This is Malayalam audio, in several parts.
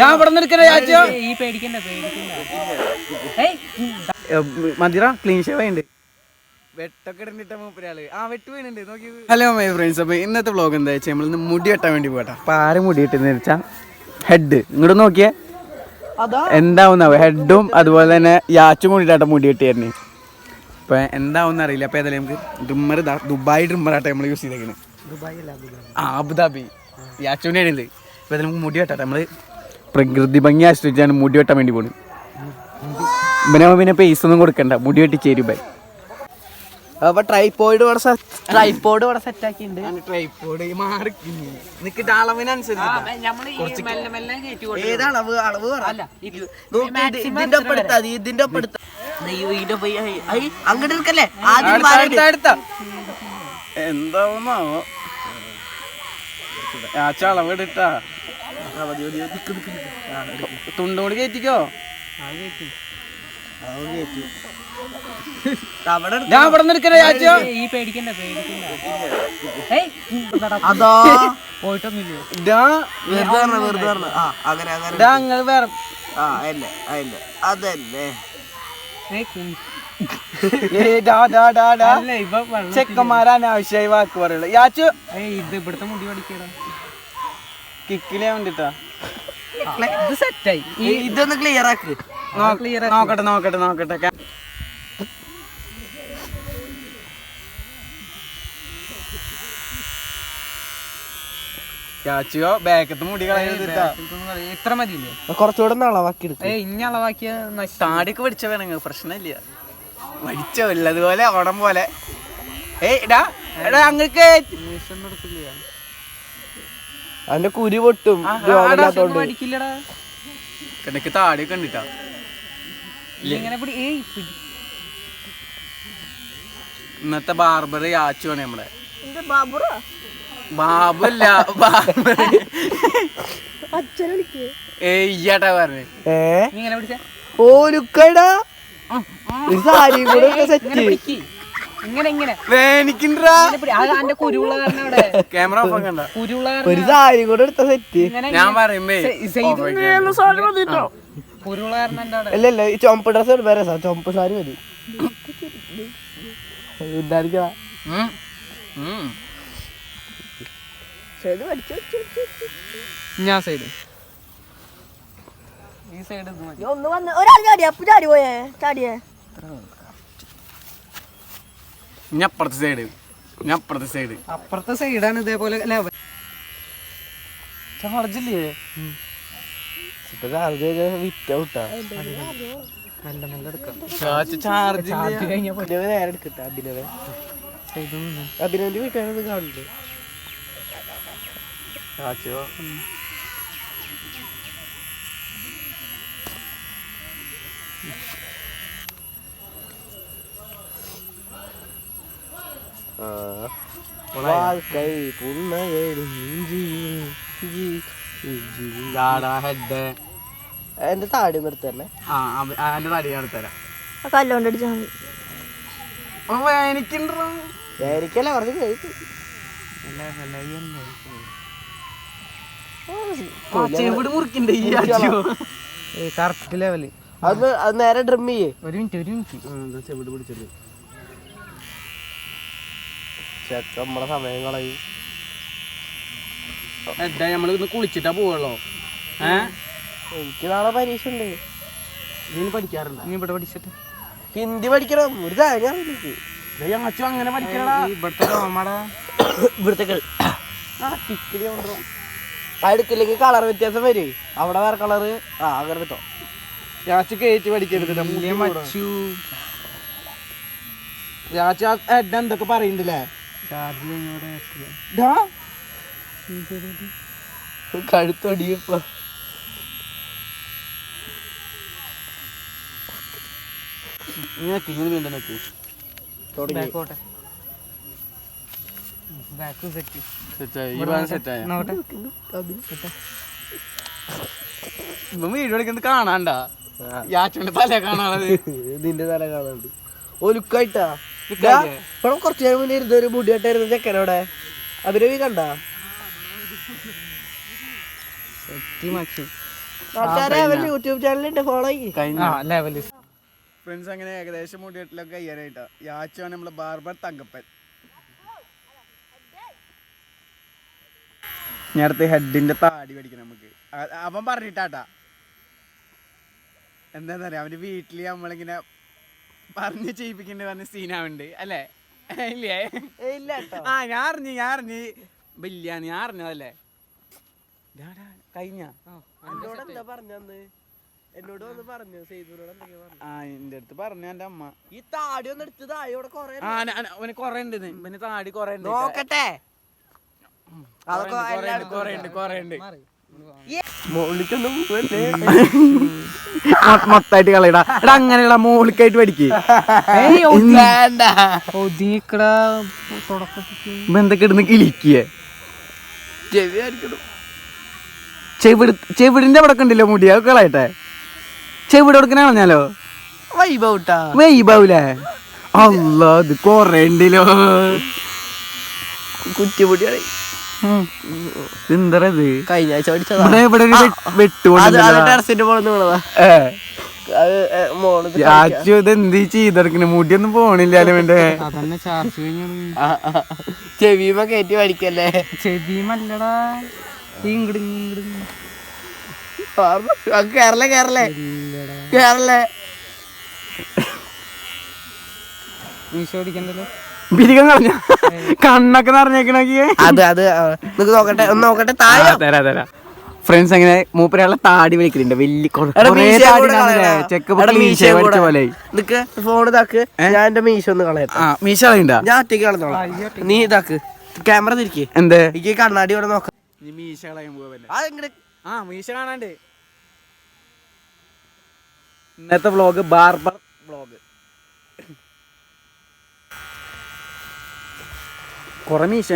ഞാൻ ഇവിടെ നിൽക്കുന്ന യാച്ചോ ഈ പേടിക്കണ്ട പേടിക്കണ്ട. ഏയ്. മതിറ ക്ലീൻ ഷേവ് ഉണ്ട് വെട്ടൊക്കെ ഇടണ്ടിട്ട മൂപ്പരാൾ. ആ വെട്ട് വീണുണ്ട് നോക്കി. ഹലോ മൈ ഫ്രണ്ട്സ് അപ്പൊ ഇന്നത്തെ വ്ളോഗ് എന്താ വെച്ചാൽ നമ്മളിന്ന് മുടി വെട്ടാൻ വേണ്ടി പോകട്ടെ അപ്പൊ ആര് മുടി വെട്ടുന്ന വെച്ചാൽ ഹെഡ് ഇങ്ങോട്ട് നോക്കിയേ. എന്താവുന്ന ഹെഡും അതുപോലെ തന്നെ യാച്ചും കൂടിയിട്ടാ മുടി വെട്ടിയായിരുന്നു അപ്പോൾ എന്താവുന്ന അറിയില്ല. അപ്പൊ ഏതായാലും നമുക്ക് ഡ്രിമ്മർ ദുബായ് ഡ്രിമ്മറാട്ടെ നമ്മൾ യൂസ് ചെയ്തേക്കുന്നത് ആ അബുദാബി. യാച്ചുവിന്റെ ആണിത് ഇപ്പൊ ഏതായാലും നമുക്ക് മുടി വെട്ടാട്ടെ. നമ്മൾ പ്രകൃതി ഭംഗി ആശ്രയിച്ചാണ് മുടി വെട്ടാൻ വേണ്ടി പോകുന്നത് പിന്നെ പിന്നെ പൈസ ഒന്നും കൊടുക്കണ്ട. മുടി വെട്ടി അപ്പൊ ട്രൈപ്പോയിഡ് ഇവിടെ ട്രൈപ്പോഡ് ഇവിടെ സെറ്റ് ആക്കിയിട്ടുണ്ട്. ട്രൈപ്പോഡ് മാറി നിക്കിട്ട് അളവിനനുസരിച്ച് അളവ്? ഇതിന്റെ ഒപ്പം എടുത്താ ഇതിന്റെ ഒപ്പം എടുത്താ. അങ്ങോട്ട് എടുക്കല്ലേ? എന്താവുന്നാവോ? ആ ചളവ് ഇട്ടാ ആ, മതി. തുണ്ടോട് കയറ്റിക്കോ. അവിടെ. ഞാൻ ഇവിടെ നിൽക്കണ യാച്ചോ ഈ പേടിക്കണ്ട പേടിക്കണ്ട. ഏയ് ഇതാടാ, അതോ. പോയിട്ടൊന്നുമില്ല? ഇതാ. വെറുതെ പറഞ്ഞ വെറുതെ പറഞ്ഞ ആ അങ്ങനെ വേറെ ആ അല്ലേ അല്ലേ അതല്ലേ ഏയ് കും- ഡാ ഡാ ഡാ ഡാ. അല്ല ഇപ്പൊ വെള്ളം വാക്ക് പറയുള്ളു. യാച്ചു ഏയ് ഇത് ഇവിടുത്തെ മുടി പഠിക്കടാ. കിക്കിലേ വേണ്ടിട്ടാ. ഇത് സെറ്റായി ഇതൊന്ന് ക്ലിയർ ആക്ക്. നോക്കട്ടെ നോക്കട്ടെ നോക്കട്ടെ. ബാക്കത്ത് മുടി ഇത്ര മതിയില്ലേ? കുറച്ചുകൂടെ ഒന്ന് അളവാക്കി എടുക്കും. ഏയ് ഇനി അളവാക്കിയ താടിക്ക് പഠിച്ച വേണമെങ്കിൽ പ്രശ്നമില്ല. പഠിച്ചോ ഉള്ളതുപോലെ ഓടം പോലെ. ഏയ് ഇടാ എടാ അങ്ങക്ക് അതിന്റെ കുരി പൊട്ടും. രോഗമില്ലാത്തോണ്ട് താടി താടിയൊക്കെ ഇങ്ങനെ പിടി ഏയ് പിടി. ഇന്നത്തെ ബാർബർ യാച്ചുവാണ് നമ്മളെ. ബാബല്ല ബാർബർ ഏയ്യാട്ടാ പറഞ്ഞേ. ഏ? സാരി കൂടെ സെറ്റ് ഇങ്ങനെ ഇങ്ങനെ. വേനിക്കിണ്ടാ. അന്റെ കുരുള്ള അവിടെ. ക്യാമറ കുരുള്ള ഒരു കാരണം സാരി കൂടെ എടുത്ത സെറ്റ്. ഇങ്ങനെ ഞാൻ പറയുമ്പേ കുരുള്ള അല്ല അല്ല ഈ ചുമപ്പ് ഡ്രസ് വേറെ സാർ ചുമപ്പ് സാരി മതി. ഉണ്ടായിരിക്കണ. ഞാൻ സൈഡ്. ഈ സൈഡ് ഒന്ന് വന്ന് ഒരാൾ ചാടിയാ അപ്പൊ ചാടി പോയേ ചാടിയേ. അപ്പുറത്തെ സൈഡ് ഞാൻ അപ്പുറത്തെ സൈഡ് അപ്പുറത്തെ സൈഡാണ് ഇതേപോലെ ലെവൽ ചാർജില്ലേ മെല്ലെ എടുക്കാം ചാർജ് ചാർജ് ചാർജ് കഴിഞ്ഞാൽ അഭിനവ് നേരെ എടുക്കട്ടെ അഭിനവ് അഭിനവിന്റെ വീട്ടുകാരത് കാണില്ലേ ചാച്ചോ வாழ்க்கை புன்னகையில் ഹെഡ് എന്റെ താടി നിർത്തി തന്നെ ആ അവ- ആ, എന്റെ തടി ഞാൻ തരാം ആ കല്ലുകൊണ്ട് അടിച്ചാൽ മതി വേനിക്കുണ്ടോ എനിക്കല്ലേ പറഞ്ഞു കേട്ടു ചെവിട് മുറിക്കണ്ടേ ഈ ആച്ചോ കറക്റ്റ് ലെവല് അത് അത് നേരെ ഡ്രിം ചെയ്യേ ഒരു മിനിറ്റ് ഒരു മിനിറ്റ് ചെവിട് പിടിച്ചിട്ട് ചെക്ക നമ്മളെ സമയം കളയും. എന്താ നമ്മൾ ഇന്ന് കുളിച്ചിട്ടാ പോവുള്ളോ? ഏ? എനിക്ക് നാളെ പരീക്ഷ ഉണ്ട് നീ പഠിക്കാറുണ്ടോ നീ ഇവിടെ പഠിച്ചിട്ട്? ഹിന്ദി പഠിക്കണം. ഒരു കാര്യം അറിയില്ല എനിക്ക്. അച്ചു അങ്ങനെ പഠിക്കണടാ. ഇവിടുത്തെ ഡോമാടാ. ഇവിടുത്തെ ആ എടുക്കില്ലെങ്കിൽ കളർ വ്യത്യാസം വരും. അവിടെ വേറെ കളറ്. ആ അങ്ങനെ കിട്ടോ. രാച്ചു കയറ്റി പഠിക്കരുത് മച്ചു? രാച്ചു ഹെഡ് എന്തൊക്കെ പറയുന്നുണ്ടല്ലേ കഴുത്തൊടിയപ്പോ. ഇങ്ങനെ വീണ്ടും നോക്കി. തുടങ്ങി. ബാക്കോട്ടെ. Back set. സെറ്റായി. ഈ ഭാഗം സെറ്റായ? നോട്ടെ ഇപ്പൊ വീഡിയോ എടുക്കുന്നത് കാണാണ്ടാ? യാച്ചുവിന്റെ തല കാണാണത് ഇതിന്റെ തല കാണാണ്ട്. ഒലുക്കായിട്ടാ ഇവിടെ കുറച്ചു നേരം മുന്നേ ഇരുന്ന ഒരു മുടിയായിട്ടായിരുന്നു ചെക്കനവിടെ അഭിനവി കണ്ട? യൂട്യൂബ് ചാനലുണ്ട് ഫോളോ ഫ്രണ്ട്സ് അങ്ങനെ ഏകദേശം മുടിവെട്ടിലൊക്കെ കയ്യാനായിട്ടോ യാച്ചാണ് നമ്മളെ ബാർബർ തങ്കപ്പൻ. നേരത്തെ ഹെഡിന്റെ താടി പഠിക്കണം നമുക്ക്. അവൻ പറഞ്ഞിട്ടാട്ടാ. എന്താന്നറിയാം? അവന് അവന്റെ വീട്ടിൽ നമ്മളിങ്ങനെ പറഞ്ഞ് ചെയ്യിപ്പിക്കേണ്ടി പറഞ്ഞ സീനാവുണ്ട് അല്ലേ? ഇല്ലേ? ഇല്ല ആ ഞാൻ അറിഞ്ഞു ഞാൻ അറിഞ്ഞു. വലിയ ഞാൻ അറിഞ്ഞതല്ലേ കഴിഞ്ഞ? എന്നോട് എന്താ പറഞ്ഞന്ന് എന്നോട് വന്ന് പറഞ്ഞു പറഞ്ഞു? ആ എന്റെ അടുത്ത് പറഞ്ഞു എന്റെ അമ്മ. ഈ താടി ഒന്ന് എടുത്ത് താടി ഇവിടെ കൊറേ ആ ന- ന- അവന് കൊറേ ഉണ്ട് ഇവന് താടി കൊറേ ഉണ്ട്. നോക്കട്ടെ. അതൊക്കെ കൊറേ ഉണ്ട് കൊറേ ഉണ്ട് മോളിക്കൊന്നും മൊത്തായിട്ട് കളയടാ. എടാ അങ്ങനെയുള്ള മോളിക്കായിട്ട് പഠിക്ക്. എന്തൊക്കെ ഇടുന്ന് കിളിക്കേ? ചെവിട് ചെവിടിന്റെ അവിടെ ഉണ്ടല്ലോ മുടി അത് കളയട്ടെ. ചെവിട് കൊടുക്കണ കളഞ്ഞാലോ? വൈബൗട്ടാ വെയ്ബാവൂലേ അല്ല ഇത് കൊറേ ഉണ്ടല്ലോ. കുറ്റിപ്പൊടിയാണ് എന്താ ഇത് കഴിഞ്ഞ ആഴ്ച പഠിച്ചതാ. ഇവിടെ ഒരു ടെറസിന്റെ വീണതാ ഇത് ചാച്ചു ഇത് എന്ത് ചെയ്തെടുക്കണ? മുടിയൊന്നും പോണില്ലല്ലോ എന്റെ. ചെവിമ കയറ്റി പഠിക്കല്ലേ ചെവിമല്ലടാ കേരള കേരള കേരള കേരളേ കേരളേ മീശോ അടിക്കണ്ടല്ലോ ബിരികം കളഞ്ഞ കണ്ണൊക്കെ നിറഞ്ഞേക്കണേ അത് അത് നിനക്ക് നോക്കട്ടെ ഒന്ന് നോക്കട്ടെ താഴെ. തരാ തരാ. ഫ്രണ്ട്സ് അങ്ങനെ മൂപ്പരാളെ താടി വിളിക്കുന്നുണ്ട് വലിയ. ചെക്ക് മീശ. പോലെ. നിക്ക് ഫോൺ ഇതാക്ക്. ഞാൻ എന്റെ മീശ ഒന്ന് കളയാം ആ മീശ കളയണ്ട. ഞാൻ ഒറ്റയ്ക്ക് കളഞ്ഞോളാം. നീ ഇതാക്ക്. ക്യാമറ തിരിക്കേ. എന്തേ? എനിക്ക് കണ്ണാടി ഇവിടെ നോക്കാം. നീ മീശ കളയാൻ പോവല്ലേ ആ മീശ കാണാണ്ട്. ഇന്നത്തെ വ്ലോഗ് ബാർബർ വ്ളോഗ് കൊറേ മീശ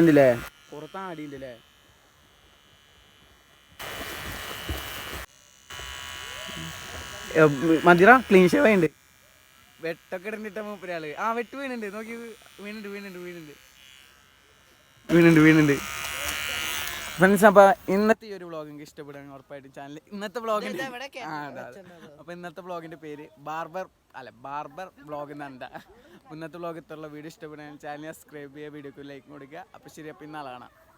പുറത്താ അടിയുണ്ടല്ലേ താടി ക്ലീൻ ഷേവ് ഉണ്ട് വെട്ടൊക്കെ ഇടണ്ടിട്ട മൂപ്പരാൾ. ആ വെട്ട് വീണുണ്ട്. നോക്കി വീണുണ്ട് വീണുണ്ട് വീണുണ്ട്. വീണുണ്ട് വീണുണ്ട്. ഫ്രണ്ട്സ് അപ്പൊ ഇന്നത്തെ ഈ ഒരു വ്ളോഗ് എനിക്ക് ഇഷ്ടപ്പെടുകയാണെങ്കിൽ ഉറപ്പായിട്ടും ചാനൽ ഇന്നത്തെ വ്ളോഗിന്റെ ആ അതെ അതെ. അപ്പൊ ഇന്നത്തെ വ്ളോഗിന്റെ പേര് ബാർബർ അല്ല ബാർബർ വ്ളോഗ് എന്നാണ് ഇന്നത്തെ വ്ളോഗ് ഇത്രയുള്ള വീഡിയോ ഇഷ്ടപ്പെടുകയാണെങ്കിൽ ചാനൽ സബ്സ്ക്രൈബ് ചെയ്യുക വീഡിയോക്ക് ലൈക്ക് കൊടുക്കുക. അപ്പൊ ശരി അപ്പൊ ഇന്നാളാണ്